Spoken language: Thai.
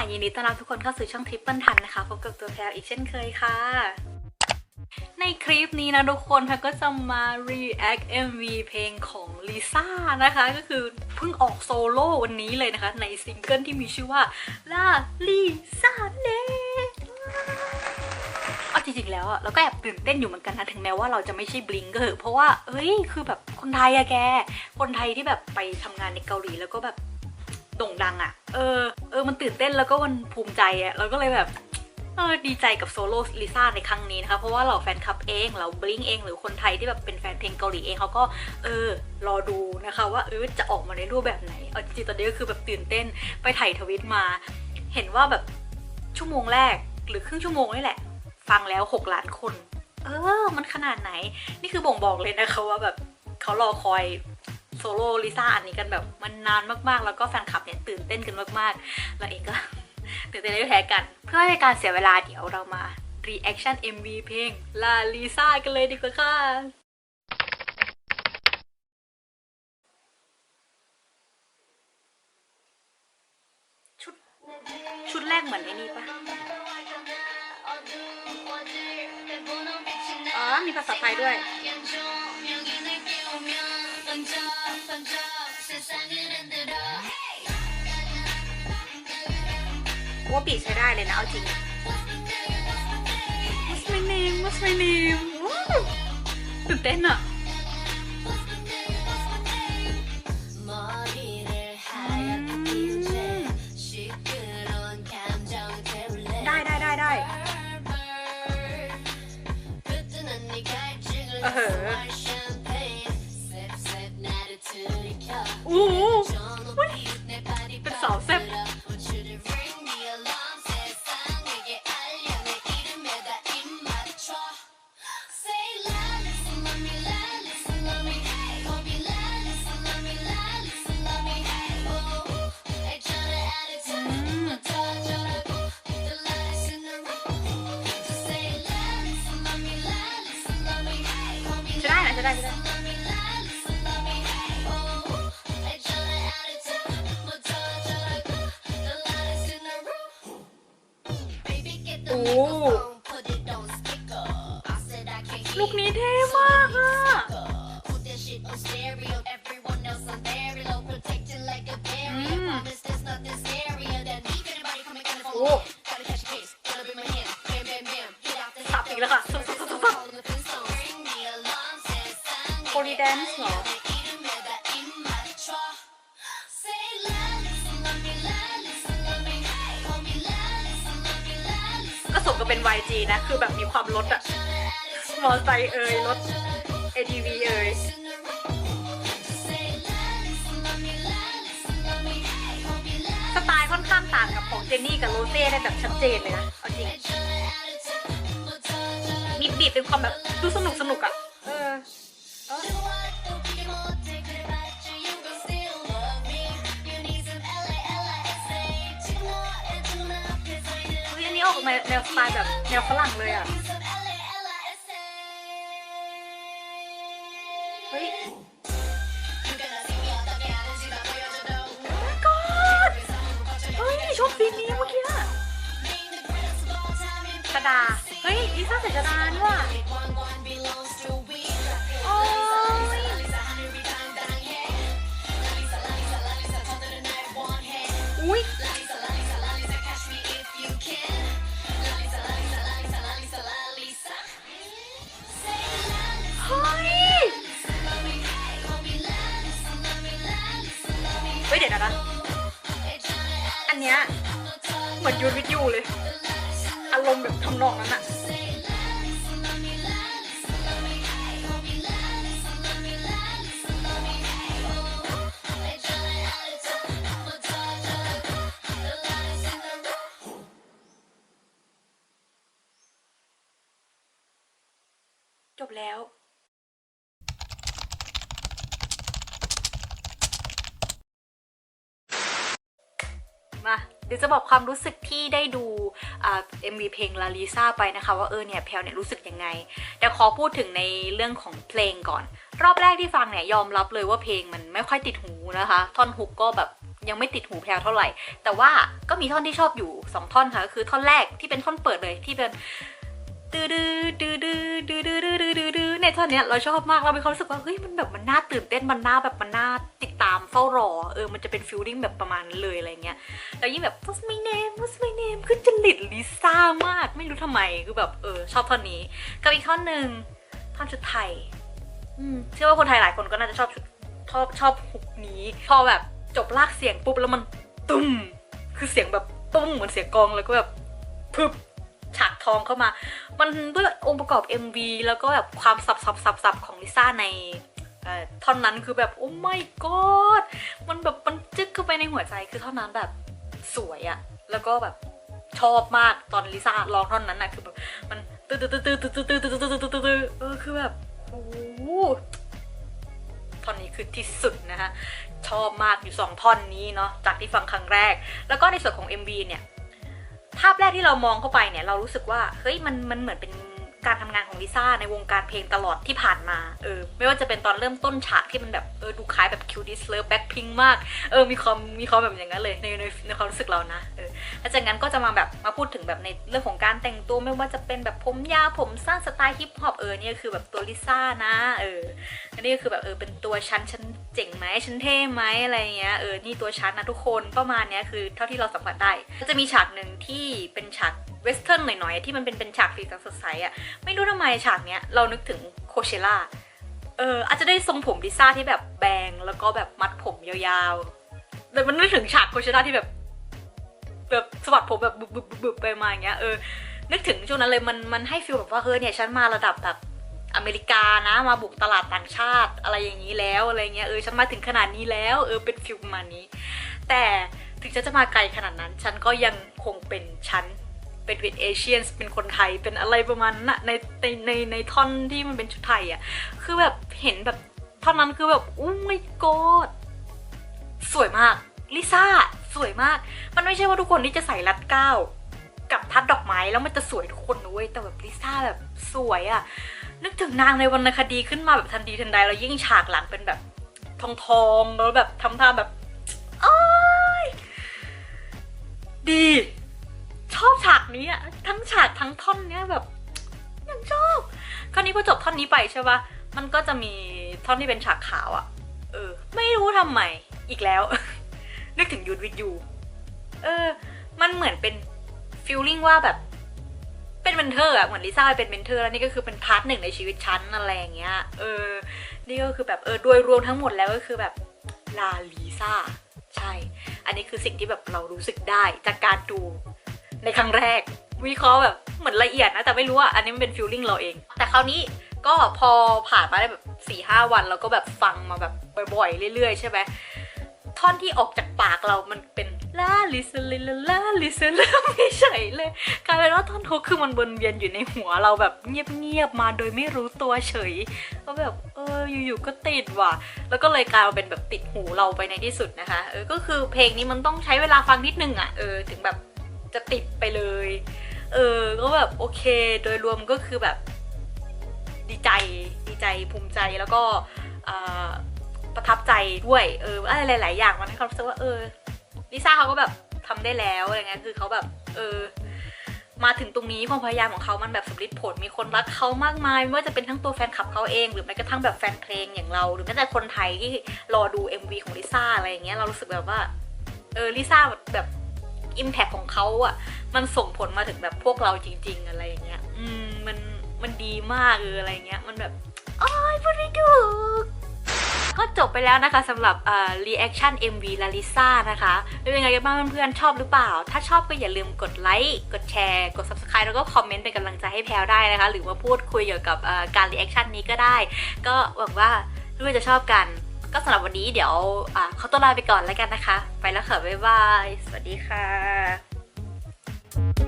ค่ะ ยินดีต้อนรับทุกคนเข้าสู่ช่องทริปเปิลทันนะคะ พบกับตัวแพรอีกเช่นเคยค่ะ ในคลิปนี้นะทุกคนแพรก็จะมา react MV เพลงของลิซ่านะคะ ก็คือเพิ่งออกโซโล่วันนี้เลยนะคะ ในซิงเกิลที่มีชื่อว่า La Lisa l e เอาจริงๆแล้วอะเราก็แอบตื่นเต้นอยู่เหมือนกันนะ ถึงแม้ว่าเราจะไม่ใช่บลิงก็เถอะเพราะว่าเฮ้ย คือแบบคนไทยอะแก คนไทยที่แบบไปทำงานในเกาหลีแล้วก็แบบ โด่งดังอะ่ะ เออ เออ มันตื่นเต้นแล้วก็มันภูมิใจอะ่ะเราก็เลยแบบเออดีใจกับโซโล่ลิซ่าในครั้งนี้นะคะ เพราะว่าเราแฟนคลับเองเราบลิงเองหรือคนไทยที่แบบเป็นแฟนเพลงเกาหลีเองเขาก็เออรอดูนะคะ ว่าเออจะออกมาในรูปแบบไหนเอาจริงๆตอนนี้ก็คือแบบตื่นเต้นไปถ่ายทวิตมา เห็นว่าแบบชั่วโมงแรกหรือครึ่งชั่วโมงนี่แหละ ฟังแล้ว 6 ล้านคน เออ มันขนาดไหน นี่คือบ่งบอกเลยนะคะว่าแบบเขารอคอย โซโล่ลิซ่าอันนี้กันแบบมันนานมากๆ แล้วก็แฟนคลับเนี่ยตื่นเต้นกันมากๆแล้วเองก็ตื่นเต้นไม่แพ้กัน เพื่อให้การเสียเวลาเดี๋ยวเรามา reaction MV เพลงลาลิซ่ากันเลยดีกว่าค่ะชุดชุดแรกเหมือนไอ้นี่ปะอ๋อ มีภาษาไทยด้วย ว่าบีใช้ได้เลยนะเอาจริง What's my name What's my name ว้าวตื่นเต้นอะ จะได้นะจะได้จะได้โอ้ลูกนี้เท่มากอะโอ้สับอีกแล้วค่ะ สับสับสับสับโคลีแดนซ์เหรอก็สมกับเป็น YG นะ คือแบบมีความลดอะมอไซค์เอ่ยรถ ATV เอ่ยสไตล์ค่อนข้างต่างกับของเจนนี่กับโรเซ่ได้แบบชัดเจนเลยนะ เอาจริง มีบีบเป็นความแบบดูสนุกสนุกอะเออ ออเฮ้ยอันนี้ออกมาแนวสไตล์แบบแนวฝรั่งเลยอะ เฮ้ย God เฮ้ยชอบซีนนี้เมื่อกี้อะชดาเฮ้ยลิซ่าใส่ชดานี่ว่ะ เฮ้ยเดี๋ยวนะ อันเนี้ยเหมือนยูวิทยูเลย อารมณ์แบบทำนองนั้นอะจบแล้ว เดี๋ยวจะบอกความรู้สึกที่ได้ดูเอ่า MV เพลงลาลิซาไปนะคะว่าเออเนี่ยแพลวเนี่ยรู้สึกยังไงเดี๋ยวขอพูดถึงในเรื่องของเพลงก่อน รอบแรกที่ฟังเนี่ยยอมรับเลยว่าเพลงมันไม่ค่อยติดหูนะคะ ท่อนฮุกก็แบบยังไม่ติดหูแพลวเท่าไหร่ แต่ว่าก็มีท่อนที่ชอบอยู่สองท่อนค่ะก็คือท่อนแรกที่เป็นท่อนเปิดเลยที่เป็นดื้อดื้อดื้อดื้อดื้อดื้อดื้อ ดื้อดื้อดื้อในท่อนเนี้ยเราชอบมากเรามีความรู้สึกว่าเฮ้ยมันแบบมันน่าตื่นเต้นมันน่าแบบมันน่าติดตามเฝ้ารอเออมันจะเป็นฟิลลิ่งแบบประมาณนั้นเลยอะไรเงี้ยแล้วยิ่งแบบ what's my name what's my name คือจริตลิซ่ามากไม่รู้ทำไมคือแบบเออชอบท่อนนี้กับอีกท่อนหนึ่งท่อนชุดไทยอืมเชื่อว่าคนไทยหลายคนก็น่าจะชอบชุดชอบชอบฮุกนี้ พอแบบจบลากเสียงปุ๊บแล้วมันตุ้มคือเสียงแบบตุ้มเหมือนเสียงกองแล้วก็แบบพึบ องเข้ามา มันด้วยองค์ประกอบ MV แล้วก็แบบความสับสับสับสับของลิซ่าในท่อนนั้นคือแบบโอ้ my god มันแบบมันจึ๊กเข้าไปในหัวใจคือท่อนนั้นแบบสวยอะแล้วก็แบบชอบมากตอนลิซ่าร้องท่อนนั้นนะคือแบบมันตื้อตื้อตื้อตื้อตื้อตื้อตื้อตื้อตื้อตื้อตื้อเออคือแบบโอ้ท่อนนี้คือที่สุดนะคะชอบมากอยู่สองท่อนนี้เนาะจากที่ฟังครั้งแรก แล้วก็ในส่วนของ MV เนี่ย ภาพแรกที่เรามองเข้าไปเนี่ยเรารู้สึกว่าเฮ้ยมันมันเหมือนเป็น การทำงานของลิซ่าในวงการเพลงตลอดที่ผ่านมาเออไม่ว่าจะเป็นตอนเริ่มต้นฉากที่มันแบบเออดูคล้ายแบบคิวดิสเลิฟแบ็คพิงมากเออมีความมีความแบบอย่างนั้นเลยในในในความรู้สึกเรานะเออแล้วจากนั้นก็จะมาแบบมาพูดถึงแบบในเรื่องของการแต่งตัวไม่ว่าจะเป็นแบบผมยาวผมสั้นสไตล์ฮิปฮอปเออเนี่ยคือแบบตัวลิซ่านะเอออันนี้ก็คือแบบเออเป็นตัวฉันฉันเจ๋งไหมฉันเท่ไหมอะไรเงี้ยเออนี่ตัวฉันนะทุกคนประมาณเนี้ยคือเท่าที่เราสัมผัสได้ก็จะมีฉากหนึ่งที่เป็นฉาก วสเทิร์นหน่อยๆ ที่มันเป็นเป็นฉากสีสันสดใสอะไม่รู้ทำไมฉากเนี้ยเรานึกถึงโคเชล่าเอออาจจะได้ทรงผมลิซ่าที่แบบแบงแล้วก็แบบมัดผมยาวๆแต่มันนึกถึงฉากโคเชล่าที่แบบแบบสะบัดผมแบบบึบบึบบึบบึบไปมาอย่างเงี้ยเออนึกถึงช่วงนั้นเลยมันมันให้ฟีลแบบว่าเฮ้ยเนี่ยฉันมาระดับแบบอเมริกานะมาบุกตลาดต่างชาติอะไรอย่างนี้แล้วอะไรเงี้ยเออฉันมาถึงขนาดนี้แล้วเออเป็นฟิลประมาณนี้ แต่ถึงฉันจะมาไกลขนาดนั้น ฉันก็ยังคงเป็นฉัน เป็นเป็นเอเชียนเป็นคนไทยเป็นอะไรประมาณนั้นน่ะในในในในท่อนที่มันเป็นชุดไทยอะคือแบบเห็นแบบท่อนนั้นคือแบบโอ้ my god สวยมากลิซ่าสวยมาก มันไม่ใช่ว่าทุกคนที่จะใส่รัดเก้ากับทัดดอกไม้แล้วมันจะสวยทุกคนนะเว้ยแต่แบบลิซ่าแบบสวยอะนึกถึงนางในวรรณคดีขึ้นมาแบบทันทีทันใดแล้วยิ่งฉากหลังเป็นแบบทองทองๆแล้วแบบทำท่าแบบอ้ยดี ชอบฉากนี้อะทั้งฉากทั้งท่อนเนี้ยแบบยังชอบ คราวนี้พอจบท่อนนี้ไปใช่ปะมันก็จะมีท่อนที่เป็นฉากขาวอะเออ ไม่รู้ทำไมอีกแล้ว นึกถึงยูดวิดยูเออ มันเหมือนเป็นฟิลลิ่งว่าแบบ เป็นเมนเทอร์อะเหมือนลิซ่าเป็นเมนเทอร์แล้วนี่ก็คือเป็นพาร์ทหนึ่งในชีวิตฉันอะไรอย่างเงี้ย เออ นี่ก็คือแบบเออโดยรวมทั้งหมดแล้วก็คือแบบลาลิซ่าใช่ อันนี้คือสิ่งที่แบบเรารู้สึกได้จากการดู ในครั้งแรก วิเคราะห์แบบเหมือนละเอียดนะ แต่ไม่รู้ว่าอันนี้มันเป็นฟิลลิ่งเราเอง แต่คราวนี้ก็พอผ่านมาได้แบบ4ี่ห้าวัน เราก็แบบฟังมาแบบบ่อยๆ เรื่อยๆ ใช่ไหมท่อนที่ออกจากปากเรามันเป็นลาลิซลิลาลาลิซลาไม่ใช่เลยกลายเป็นว่าท่อนฮุกคือมันวนเวียนอยู่ในหัวเราแบบเงียบๆมาโดยไม่รู้ตัวเฉยก็แบบเอออยู่ๆก็ติดว่ะ แล้วก็เลยกลายมาเป็นแบบติดหูเราไปในที่สุดนะคะ เออก็คือเพลงนี้มันต้องใช้เวลาฟังนิดนึงอะ่ะเออถึงแบบ จะติดไปเลย เออ ก็แบบโอเค โดยรวมก็คือแบบดีใจ ดีใจภูมิใจแล้วก็ประทับใจด้วย เอออะไรหลาย ๆ อย่างมันให้เขารู้สึกว่าเออลิซ่าเขาก็แบบทำได้แล้วอะไรเงี้ยคือเขาแบบ เออ มาถึงตรงนี้ความพยายามของเขามันแบบสำลิดผล มีคนรักเขามากมายไม่ว่าจะเป็นทั้งตัวแฟนคลับเขาเอง หรือแม้กระทั่งแบบแฟนเพลงอย่างเรา หรือแม้แต่คนไทยที่รอดู MV ของลิซ่าอะไรอย่างเงี้ยเรารู้สึกแบบว่า เออลิซ่าแบบ อิมแพคของเขาอะมันส่งผลมาถึงแบบพวกเราจริง ๆ อะไรอย่างเงี้ย อืม มันมันดีมากเอออะไรเงี้ย มันแบบอ้ายพูดไม่ถูกก็จบไปแล้วนะคะสำหรับเอ่อ reaction MV ลาลิซ่านะคะเป็นยังไงกันบ้างเพื่อนๆชอบหรือเปล่า ถ้าชอบก็อย่าลืมกดไลค์กดแชร์ กด subscribe แล้วก็คอมเมนต์เป็นกำลังใจให้แพลวได้นะคะ หรือว่าพูดคุยเกี่ยวกับอ่อการ reaction นี้ก็ได้ ก็หวังว่าเพื่อนจะชอบกัน ก็สำหรับวันนี้เดี๋ยวอะขาตัวลาไปก่อนแล้วกันนะคะ ไปแล้วค่ะ บ๊ายบาย สวัสดีค่ะ